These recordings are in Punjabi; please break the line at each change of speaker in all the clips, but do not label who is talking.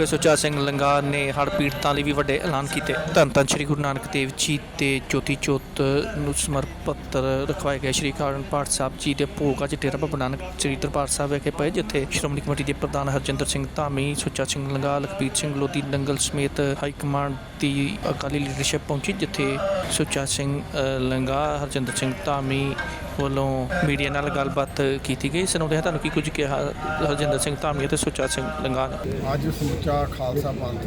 ਕੇ ਸੁੱਚਾ ਸਿੰਘ ਲੰਗਾ ਨੇ ਹੜ੍ਹ ਪੀੜਤਾਂ ਲਈ ਵੀ ਵੱਡੇ ਐਲਾਨ ਕੀਤੇ। ਧੰਨ ਧੰਨ ਸ੍ਰੀ ਗੁਰੂ ਨਾਨਕ ਦੇਵ ਜੀ ਤੇ ਜੋਤੀ ਜੋਤ ਨੂੰ ਸਮਰਪਿਤ ਰਖਵਾਏ ਗਏ। ਸ੍ਰੀ ਕਾਰਨ ਪਾਠ ਸਾਹਿਬ ਜੀ ਦੇ ਭੋਗ ਅੱਜ ਡੇਰਾ ਬਾਬਾ ਨਾਨਕ ਸ੍ਰੀ ਦਰਬਾਰ ਸਾਹਿਬ ਵਿਖੇ ਪਏ ਜਿੱਥੇ ਸ਼੍ਰੋਮਣੀ ਕਮੇਟੀ ਦੇ ਪ੍ਰਧਾਨ ਹਰਜਿੰਦਰ ਸਿੰਘ ਧਾਮੀ ਸੁੱਚਾ ਸਿੰਘ ਲੰਗਾ ਲਖਬੀਰ ਸਿੰਘ ਲੋਧੀ ਨੰਗਲ ਸਮੇਤ ਹਾਈ ਕਮਾਂਡ ਦੀ ਅਕਾਲੀ ਲੀਡਰਸ਼ਿਪ ਪਹੁੰਚੀ ਜਿੱਥੇ ਸੁੱਚਾ ਸਿੰਘ ਅ, ਲੰਗਾ ਹਰਜਿੰਦਰ ਸਿੰਘ ਧਾਮੀ ਵੱਲੋਂ ਮੀਡੀਆ ਨਾਲ ਗੱਲਬਾਤ ਕੀਤੀ ਗਈ। ਸੁਣਾਉਂਦੇ ਹਾਂ ਤੁਹਾਨੂੰ ਕੀ ਕੁਝ ਕਿਹਾ ਹਰਜਿੰਦਰ ਸਿੰਘ ਧਾਮੀ ਅਤੇ ਸੁੱਚਾ ਸਿੰਘ ਲੰਗਾ
ਅੱਜ ਸਮੁੱਚਾ ਖਾਲਸਾ ਪੰਥ।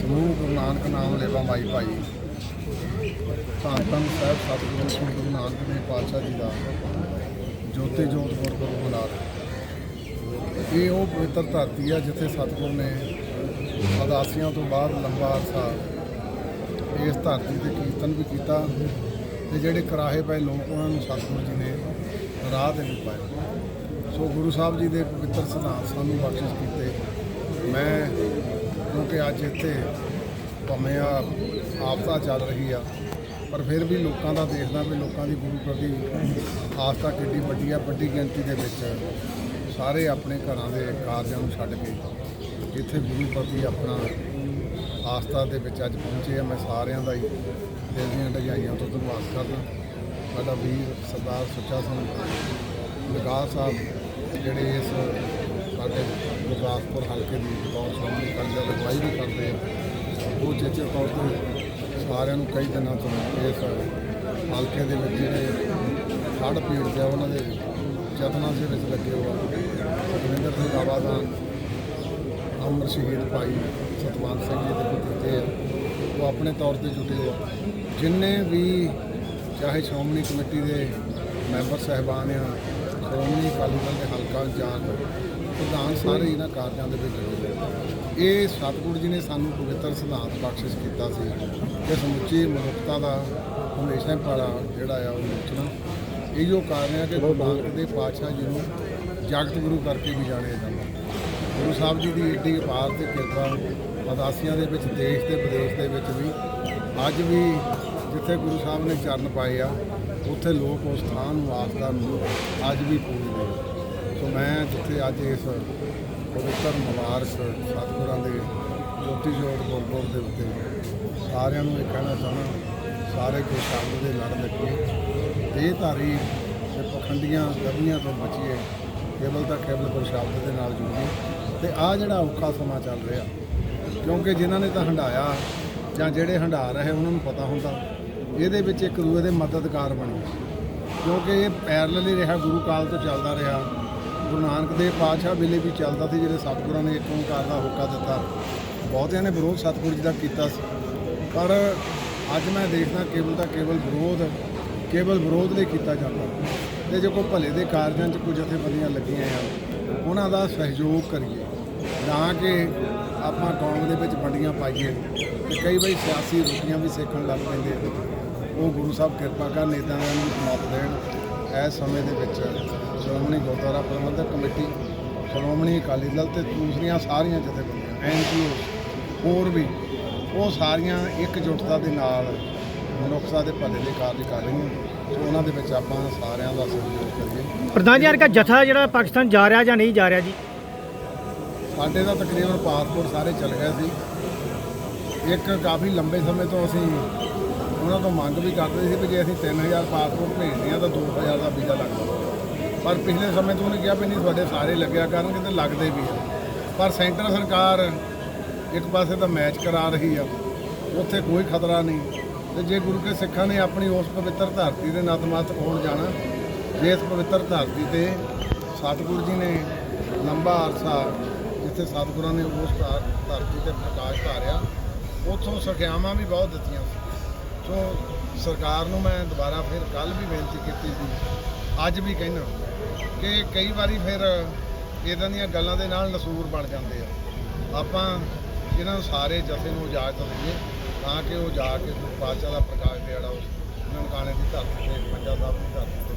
ਸਮੂਹ ਗੁਰੂ ਨਾਨਕ ਨਾਮ ਲੈਵਾ ਮਾਈ ਭਾਈ। ਧੰਨ ਧੰਨ ਸਾਹਿਬ, ਸਤਿਗੁਰੂ ਸ੍ਰੀ ਗੁਰੂ ਨਾਨਕ ਦੇਵ ਪਾਤਸ਼ਾਹ ਜੀ ਦਾ ਜੋਤੀ ਜੋਤ ਗੁਰਪੁਰਬ ਮਨਾ ਇਹ ਉਹ ਪਵਿੱਤਰ ਧਰਤੀ ਆ ਜਿੱਥੇ ਸਤਿਗੁਰ ਨੇ ਅਦਾਸੀਆਂ ਤੋਂ ਬਾਅਦ ਲੰਬਾ ਅਰਸਾ ਇਸ ਧਰਤੀ ਤੇ ਕੀਰਤਨ ਵੀ ਕੀਤਾ ਤੇ ਜਿਹੜੇ ਕਰਾਹੇ ਪਏ ਲੋਕ ਉਹਨਾਂ ਨੂੰ ਸਤਿਗੁਰੂ ਜੀ ਨੇ ਰਾਹ ਤੇ ਵੀ ਪਾਏ ਸੋ ਗੁਰੂ ਸਾਹਿਬ ਜੀ ਦੇ ਪਵਿੱਤਰ ਸਿਧਾਂਤ ਸਾਨੂੰ ਬਖਸ਼ਿਸ਼ ਕੀਤੇ। ਮੈਂ ਕਿਉਂਕਿ ਅੱਜ ਇੱਥੇ ਭਾਵੇਂ ਆ ਆਪਦਾ ਚੱਲ ਰਹੀ ਆ, ਪਰ ਫਿਰ ਵੀ ਲੋਕਾਂ ਦਾ ਦੇਖਦਾ ਵੀ ਲੋਕਾਂ ਦੀ ਗੁਰੂ ਪ੍ਰਤੀ ਆਸਥਾ ਕਿੰਨੀ ਵੱਡੀ ਆ, ਵੱਡੀ ਗਿਣਤੀ ਦੇ ਵਿੱਚ ਸਾਰੇ ਆਪਣੇ ਘਰਾਂ ਦੇ ਕਾਰਜਾਂ ਨੂੰ ਛੱਡ ਕੇ ਇੱਥੇ ਗੁਰੂ ਪ੍ਰਤੀ ਆਪਣਾ ਆਸਥਾ ਦੇ ਵਿੱਚ ਅੱਜ ਪਹੁੰਚੇ ਆ, ਮੈਂ ਸਾਰਿਆਂ ਦਾ ਹੀ ਦਿਲ ਦੀਆਂ ਢਜਾਈਆਂ ਤੋਂ ਧੰਨਵਾਦ ਕਰਦਾ। ਸਾਡਾ ਵੀਰ ਸਰਦਾਰ ਸੁੱਚਾ ਸਿੰਘ ਵਿਕਾਸ ਸਾਹਿਬ ਜਿਹੜੇ ਇਸ ਸਾਡੇ ਗੁਰਦਾਸਪੁਰ ਹਲਕੇ ਦੀ ਬਹੁਤ ਸਾਹਮਣੇ ਕਰਦੇ ਅਗਵਾਈ ਵੀ ਕਰਦੇ ਆ। ਉਹ ਚੇਚੇ ਤੌਰ ਤੇ ਸਾਰਿਆਂ ਨੂੰ ਕਈ ਦਿਨਾਂ ਤੋਂ ਇਸ ਹਲਕੇ ਦੇ ਵਿੱਚ ਜਿਹੜੇ ਹੜ੍ਹ ਪੀੜਤ ਆ, ਉਹਨਾਂ ਦੇ ਯਤਨਾਂ ਦੇ ਵਿੱਚ ਲੱਗੇ ਹੋਆ ਸੁਖਵਿੰਦਰ ਸਿੰਘ ਆਵਾਜ਼ਾਨ ਅਮਰ ਸ਼ਹੀਦ ਭਾਈ ਸਤਵੰਤ ਸਿੰਘ ਜੀ ਦੇ ਪੁੱਤਰ ਆ। ਉਹ ਆਪਣੇ ਤੌਰ ਤੇ ਜੁਟੇ ਆ। ਜਿੰਨੇ ਵੀ ਚਾਹੇ ਸ਼੍ਰੋਮਣੀ ਕਮੇਟੀ ਦੇ ਮੈਂਬਰ ਸਹਿਬਾਨ ਆ ਸ਼੍ਰੋਮਣੀ ਅਕਾਲੀ ਦਲ ਦੇ ਹਲਕਾ ਇੰਚਾਰਜ, ਪ੍ਰਧਾਨ ਸਾਰੇ ਇਹਨਾਂ ਕਾਰਜਾਂ ਦੇ ਵਿੱਚ ਜੁੜੇ ਹੋਏ। ਇਹ ਸਤਿਗੁਰੂ ਜੀ ਨੇ ਸਾਨੂੰ ਪਵਿੱਤਰ ਸਿਧਾਂਤ ਬਖਸ਼ਿਸ਼ ਕੀਤਾ ਸੀ ਕਿ ਸਮੁੱਚੀ ਮਨੁੱਖਤਾ ਦਾ ਹਮੇਸ਼ਾ ਹੀ ਪਾਲਾ ਜਿਹੜਾ ਆ ਉਹ ਮੁੱਚਣਾ ਇਹੋ ਕਾਰਨ ਹੈ ਕਿ ਗੁਰੂ ਨਾਨਕ ਦੇ ਪਾਤਸ਼ਾਹ ਜੀ ਨੂੰ ਜਗਤ ਗੁਰੂ ਕਰਕੇ ਵੀ ਜਾਣਿਆ ਜਾਂਦਾ ਗੁਰੂ ਸਾਹਿਬ ਜੀ ਦੀ ਏਡੀ ਅਪਾਰ ਤੇ ਕਿਰਪਾ ਅਦਾਸੀਆਂ ਦੇ ਵਿੱਚ, ਦੇਸ਼ ਤੇ ਵਿਦੇਸ਼ ਦੇ ਵਿੱਚ ਵੀ ਅੱਜ ਵੀ ਜਿੱਥੇ ਗੁਰੂ ਸਾਹਿਬ ਨੇ ਚਰਨ ਪਾਏ ਆ ਉੱਥੇ ਲੋਕ ਉਸ ਥਾਂ ਨੂੰ ਆਸਥਾ ਨੂੰ ਅੱਜ ਵੀ ਪੂਜਦੇ ਆ। ਸੋ ਮੈਂ ਜਿੱਥੇ ਅੱਜ ਇਸ ਪਵਿੱਤਰ ਮੁਬਾਰਕ ਸਤਿਗੁਰਾਂ ਦੇ ਜੋਤੀ ਜੋਤ ਗੁਰਪੁਰਬ ਦੇ ਉੱਤੇ ਸਾਰਿਆਂ ਨੂੰ ਇਹ ਕਹਿਣਾ ਚਾਹੁੰਦਾ, ਸਾਰੇ ਕੋ ਸ਼ਬਦ ਦੇ ਲੜ ਲੱਗੇ। ਤੇ ਧਾਰੀ ਤੇ ਪਖੰਡੀਆਂ ਗਰਮੀਆਂ ਤੋਂ ਬਚੀਏ, ਕੇਵਲ ਤਾਂ ਕੇਵਲ ਗੁਰ ਸ਼ਬਦ ਦੇ ਨਾਲ ਜੁੜੀਏ। ਤੇ ਆ ਜਿਹੜਾ ਔਖਾ ਸਮਾਂ ਚੱਲ ਰਿਹਾ, ਕਿਉਂਕਿ ਜਿਨ੍ਹਾਂ ਨੇ ਤਾਂ ਹੰਡਾਇਆ ਜਾਂ ਜਿਹੜੇ ਹੰਡਾ ਰਹੇ, ਉਹਨਾਂ ਨੂੰ ਪਤਾ ਹੁੰਦਾ। ਇਹਦੇ ਵਿੱਚ ਇੱਕ ਦੂਏ ਦੇ ਮਦਦਗਾਰ ਬਣੇ। ਕਿਉਂਕਿ ਇਹ ਪੈਰਲਲ ਹੀ ਰਿਹਾ, ਗੁਰੂ ਕਾਲ ਤੋਂ ਚੱਲਦਾ ਰਿਹਾ। ਗੁਰੂ ਨਾਨਕ ਦੇਵ ਪਾਤਸ਼ਾਹ ਵੇਲੇ ਵੀ ਚੱਲਦਾ ਸੀ, ਜਿਹੜੇ ਸਤਿਗੁਰਾਂ ਨੇ ਇੱਕ ਓਂਕਾਰ ਦਾ ਹੋਕਾ ਦਿੱਤਾ। ਬਹੁਤਿਆਂ ਨੇ ਵਿਰੋਧ ਸਤਿਗੁਰੂ ਜੀ ਦਾ ਕੀਤਾ ਸੀ। ਪਰ ਅੱਜ ਮੈਂ ਦੇਖਦਾ ਕੇਵਲ ਤਾਂ ਕੇਵਲ ਵਿਰੋਧ ਕੇਵਲ ਵਿਰੋਧ ਲਈ ਕੀਤਾ ਜਾਂਦਾ। ਤੇ ਜੇ ਕੋਈ ਭਲੇ ਦੇ ਕਾਰਜਾਂ 'ਚ ਕੁਝ ਜਥੇਬੰਦੀਆਂ ਲੱਗੀਆਂ ਆ, ਉਹਨਾਂ ਦਾ ਸਹਿਯੋਗ ਕਰੀਏ। ਨਾ ਕਿ ਆਪਾਂ ਕੌਮ ਦੇ ਵਿੱਚ ਵੰਡੀਆਂ ਪਾਈਏ। ਤੇ ਕਈ ਵਾਰੀ ਸਿਆਸੀ ਰੋਟੀਆਂ ਵੀ ਸੇਖਣ ਲੱਗ ਪੈਂਦੇ ਉਹ ਗੁਰੂ ਸਾਹਿਬ ਕਿਰਪਾ ਕਰਨ ਇਦਾਂ ਦਾ ਨੂੰ ਮਤ ਦੇਣ। ਇਸ ਸਮੇਂ ਦੇ ਵਿੱਚ ਸ਼੍ਰੋਮਣੀ ਗੁਰਦੁਆਰਾ ਪ੍ਰਬੰਧਕ ਕਮੇਟੀ ਸ਼੍ਰੋਮਣੀ ਅਕਾਲੀ ਦਲ ਤੇ ਦੂਸਰੀਆਂ ਸਾਰੀਆਂ ਜਥੇਬੰਦੀਆਂ ਐਨਜੀਓ ਹੋਰ ਵੀ ਉਹ ਸਾਰੀਆਂ ਇਕਜੁੱਟਤਾ ਦੇ ਨਾਲ ਮਨੁੱਖਤਾ ਦੇ ਭਲੇ ਦੇ ਕਾਰਜ ਕਰ ਰਹੀਆਂ ਸੋ ਉਹਨਾਂ ਦੇ ਵਿੱਚ ਆਪਾਂ ਸਾਰਿਆਂ ਦਾ ਸਹਿਯੋਗ ਕਰੀਏ।
ਪ੍ਰਧਾਨ ਜੀ ਅਰਕਾ ਜਥਾ ਜਿਹੜਾ ਪਾਕਿਸਤਾਨ ਜਾ ਰਿਹਾ ਜਾਂ ਨਹੀਂ ਜਾ ਰਿਹਾ ਜੀ?
ਸਾਡੇ ਦਾ ਤਕਰੀਬਨ ਪਾਸਪੋਰਟ ਸਾਰੇ ਚੱਲ ਗਏ ਸੀ। ਇੱਕ ਕਾਫੀ ਲੰਬੇ ਸਮੇਂ ਤੋਂ ਅਸੀਂ ਉਹਨਾਂ ਤੋਂ ਮੰਗ ਵੀ ਕਰਦੇ ਸੀ ਕਿ ਜੇ ਅਸੀਂ 3000 ਪਾਸਪੋਰਟ ਭੇਜਦੇ ਹਾਂ ਤਾਂ 2000 ਦਾ ਵੀਜ਼ਾ ਲੱਗਦਾ ਪਰ ਪਿਛਲੇ ਸਮੇਂ ਤੋਂ ਉਹਨੇ ਕਿਹਾ ਵੀ ਨਹੀਂ, ਤੁਹਾਡੇ ਸਾਰੇ ਲੱਗਿਆ ਕਰਨਗੇ ਤੇ ਲੱਗਦੇ ਵੀ ਆ। ਪਰ ਸੈਂਟਰ ਸਰਕਾਰ ਇੱਕ ਪਾਸੇ ਤਾਂ ਮੈਚ ਕਰਾ ਰਹੀ ਆ, ਉੱਥੇ ਕੋਈ ਖਤਰਾ ਨਹੀਂ। ਤੇ ਜੇ ਗੁਰੂ ਕੇ ਸਿੱਖਾਂ ਨੇ ਆਪਣੀ ਉਸ ਪਵਿੱਤਰ ਧਰਤੀ ਦੇ ਨਤਮਸਤਕ ਹੋਣ ਜਾਣਾ, ਜੇ ਇਸ ਪਵਿੱਤਰ ਧਰਤੀ ਤੇ ਸਤਿਗੁਰੂ ਜੀ ਨੇ ਲੰਬਾ ਅਰਸਾ ਜਿੱਥੇ ਸਤਿਗੁਰਾਂ ਨੇ ਉਸ ਧਰ- ਧਰਤੀ ਤੇ ਪ੍ਰਕਾਸ਼ ਧਾਰਿਆ, ਉੱਥੋਂ ਸਿੱਖਿਆਵਾਂ ਵੀ ਬਹੁਤ ਦਿੱਤੀਆਂ ਸੀ। ਸੋ ਸਰਕਾਰ ਨੂੰ ਮੈਂ ਦੁਬਾਰਾ ਫਿਰ ਕੱਲ ਵੀ ਬੇਨਤੀ ਕੀਤੀ ਸੀ, ਅੱਜ ਵੀ ਕਹਿਣਾ ਕਿ ਕਈ ਵਾਰੀ ਫਿਰ ਇਦਾਂ ਦੀਆਂ ਗੱਲਾਂ ਦੇ ਨਾਲ ਨਸੂਰ ਬਣ ਜਾਂਦੇ ਆ। ਆਪਾਂ ਇਹਨਾਂ ਨੂੰ ਸਾਰੇ ਜਥੇ ਨੂੰ ਇਜਾਜ਼ਤ ਦਈਏ, ਤਾਂ ਕਿ ਉਹ ਜਾ ਕੇ ਗੁਰੂ ਪਾਤਸ਼ਾਹ ਦਾ ਪ੍ਰਕਾਸ਼ ਦਿਹਾੜਾ ਉਸ ਨਨਕਾਣੇ ਦੀ ਧਰਤੀ ਤੇ